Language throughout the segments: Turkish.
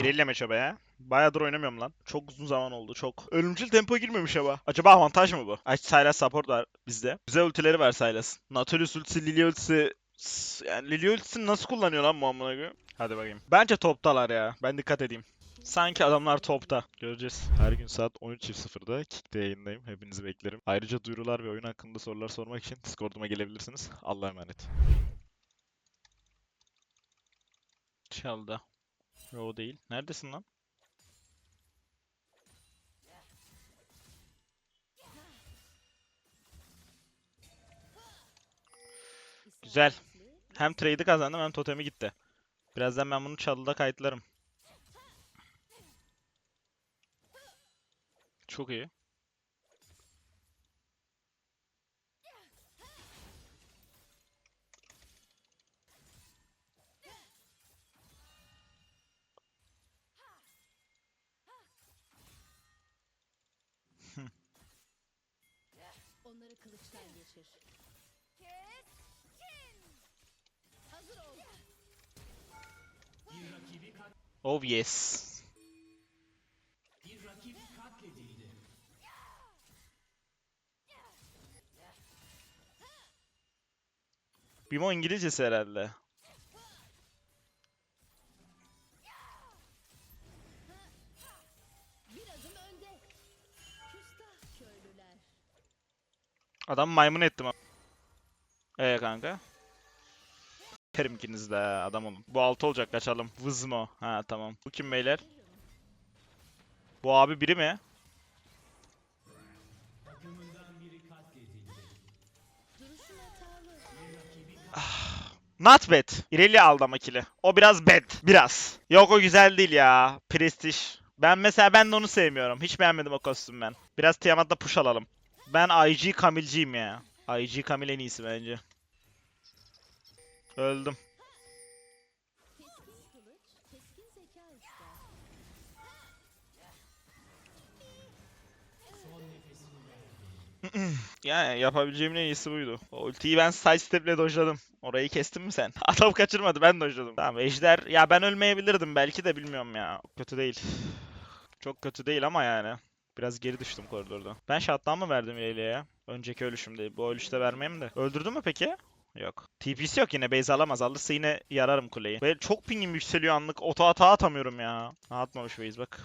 İrelia matchup'a ya. Bayağıdır oynamıyorum lan. Çok uzun zaman oldu çok. Ölümcül tempo girmemiş ama. Acaba avantaj mı bu? Ay Sylas support var bizde. Güzel ultileri var Sylas'ın. Nautilus ultisi, Lilia ultisi... Yani Lilia ultisini nasıl kullanıyor lan bu amına koyayım? Hadi bakayım. Bence toptalar ya. Ben dikkat edeyim. Sanki adamlar topta. Göreceğiz. Her gün saat 13.00'da Kick'te yayındayım. Hepinizi beklerim. Ayrıca duyurular ve oyun hakkında sorular sormak için Discord'uma gelebilirsiniz. Allah'a emanet. Çaldı. Yo değil. Neredesin lan? Güzel. Hem trade'i kazandım hem totemi gitti. Birazdan ben bunu çalıda kayıtlarım. Çok iyi. Kılıçtan geçir. Hazır ol. Oh yes. Bimo İngilizcesi herhalde. Adam maymun ettim. ama. Ee kanka. Terim ikiniz de adam olun. Bu altı olacak kaçalım. Vızmo. Ha tamam. Bu kim beyler? Bu abi biri mi? Hatalı. Not bad. Irelia aldı ama kili. O biraz bad. Biraz. Yok o güzel değil ya. Prestige. Ben mesela ben de onu sevmiyorum. Hiç beğenmedim o kostüm ben. Biraz Tiamat'la push alalım. Ben IG Kamilciyim ya. IG Kamil en iyisi bence. Öldüm. Yani yapabileceğimin en iyisi buydu. O ultiyi ben sidestep'le dojladım. Orayı kestin mi sen? Adam kaçırmadı ben dojladım. Tamam ejder. Ya ben ölmeyebilirdim belki de bilmiyorum ya. Kötü değil. Çok kötü değil ama yani. Biraz geri düştüm koridorda. Ben shutdown mı verdim Irelia'ya? Önceki ölüşümde. Bu ölüşte vermeyeyim de. Öldürdü mü peki? Yok. TP'si yok yine. Base alamaz. Alırsa yine yararım kuleyi. Böyle çok pingim yükseliyor anlık. Oto hata atamıyorum ya. Atmamış base bak.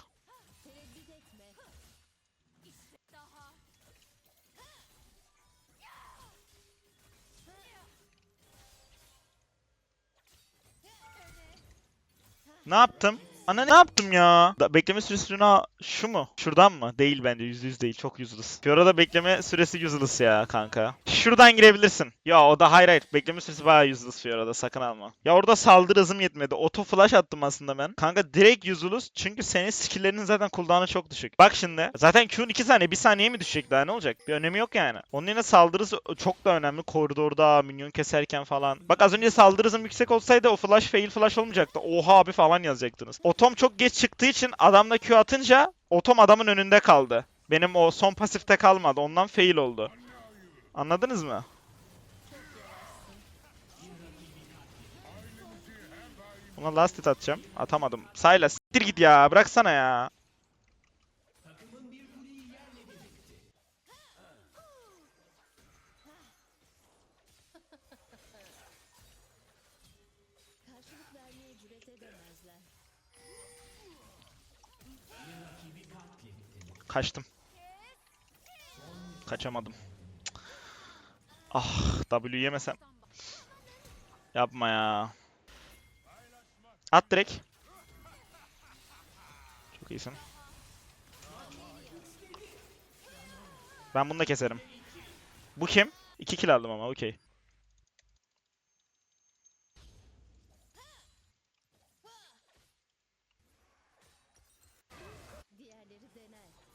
Ne yaptım? Ana ne yaptım ya? Da, bekleme süresi ha, şu mu? Şuradan mı? Değil bence. Yüzde yüz değil. Çok useless. Fiora'da bekleme süresi useless ya kanka. Şuradan girebilirsin. Ya o da hayır hayır. Bekleme süresi bayağı useless Fiora'da. Sakın alma. Ya orada saldırı hızım yetmedi. Auto flash attım aslında ben. Kanka direkt useless. Çünkü senin skill'lerinin zaten cooldown'ı çok düşük. Bak şimdi. Zaten Q'un 2 saniye 1 saniye mi düşecek daha ne olacak? Bir önemi yok yani. Onun yerine saldırısı çok da önemli. Koridorda minyon keserken falan. Bak az önce saldırı hızım yüksek olsaydı o flash fail flash olmayacaktı. Oha abi falan yazacaktınız. Otom çok geç çıktığı için adamda Q atınca otom adamın önünde kaldı. Benim o son pasifte kalmadı. Ondan fail oldu. Anladınız mı? Buna last hit atacağım. Atamadım. Sayla siktir git ya. Bıraksana ya. Kaçtım. Kaçamadım. Ah W yemesem. Yapma ya. At direkt. Çok iyisin. Ben bunu da keserim. Bu kim? 2 kill aldım ama okey.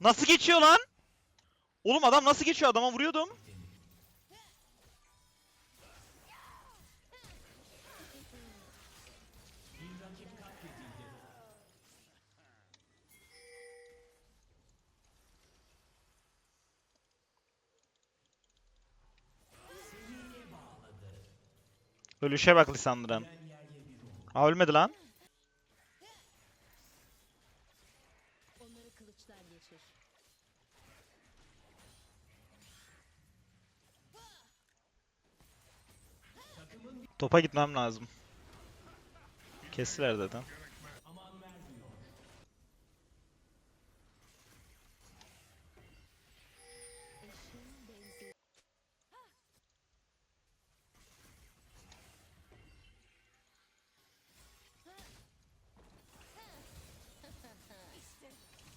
Nasıl geçiyor lan? Oğlum adam nasıl geçiyor? Adama vuruyordum. Ölüşe bak Lissandra'nın. Aa ölmedi lan. Topa gitmem lazım. Kestiler zaten. Eşin benzi.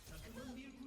Sönmeyen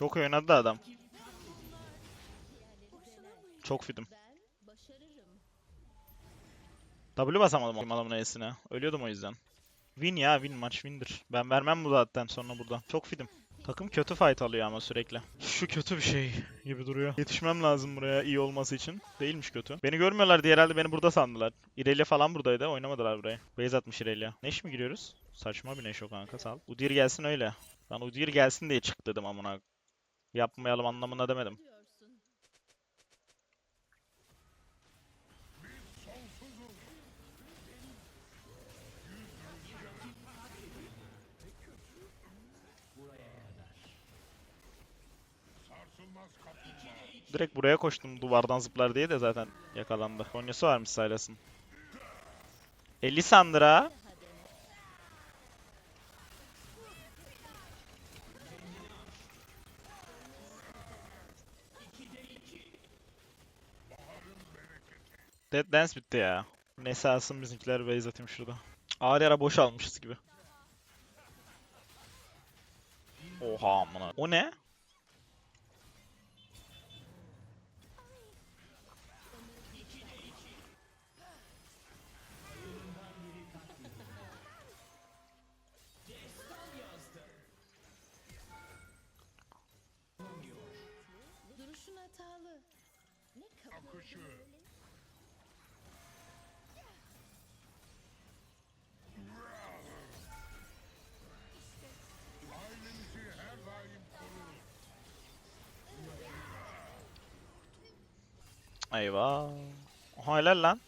Çok oynadı da adam. Çok başarırım. W basamadım adamın E'sine. Ölüyordum o yüzden. Win ya win maç windir. Ben vermem bu zaten sonra burada. Çok fidim. Takım kötü fight alıyor ama sürekli. Şu kötü bir şey gibi duruyor. Yetişmem lazım buraya iyi olması için. Değilmiş kötü. Beni görmüyorlar diye herhalde beni burada sandılar. Irelia falan buradaydı. Oynamadılar buraya. Base atmış Irelia. Neş mi giriyoruz? Saçma bir neş o kanka sal. Udyr gelsin öyle. Ben Udyr gelsin diye çık dedim amına. Yapmayalım anlamına demedim. Direkt buraya koştum duvardan zıplar diye de zaten yakalandı. Konyası varmış Sylas'ın. 50 Sandra. Dead Dance bitti ya. Neyse alsın bizimkiler base atayım şurada. Ağır yara boş almışız gibi. Oha amına. O ne? Duruşun hatalı. Ne kapı? Eyvah. Oha helal lan.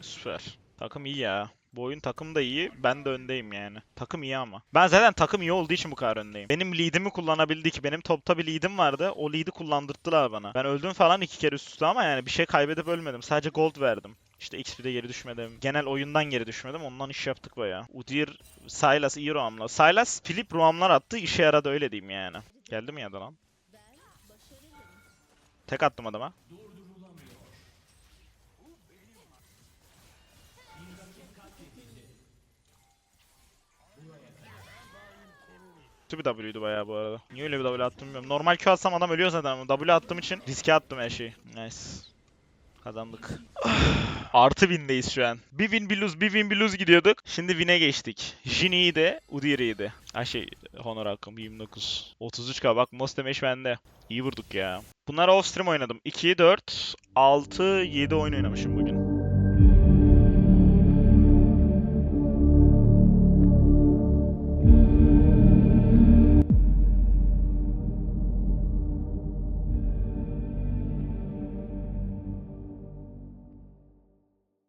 Süper. Takım iyi ya. Bu oyun takım da iyi. Ben de öndeyim yani. Takım iyi ama. Ben zaten takım iyi olduğu için bu kadar öndeyim. Benim lead'imi kullanabildi ki. Benim topta bir lead'im vardı. O lead'i kullandırttılar bana. Ben öldüm falan iki kere üst üste ama yani bir şey kaybedip ölmedim. Sadece gold verdim. İşte XP'de geri düşmedim. Genel oyundan geri düşmedim. Ondan iş yaptık bayağı. Udyr, Sylas iyi roamlar. Sylas, Philip roamlar attı. işe yaradı öyle diyeyim yani. Geldi mi ya da lan? Tek attım adama. Kötü bir W'ydu bayağı bu arada. Niye öyle bir W attım bilmiyorum. Normal Q atsam adam ölüyor zaten ama W attığım için riske attım her şeyi. Nice. Kazandık. Artı win'deyiz şu an. Bir win bir lose, bir win bir lose gidiyorduk. Şimdi win'e geçtik. Jin iyiydi, Udyr iyiydi. Ha şey, Honor hakkım 29. 33k bak Most Damage bende. İyi vurduk ya. Bunlar off stream oynadım. 2, 4, 6, 7 oyun oynamışım bugün.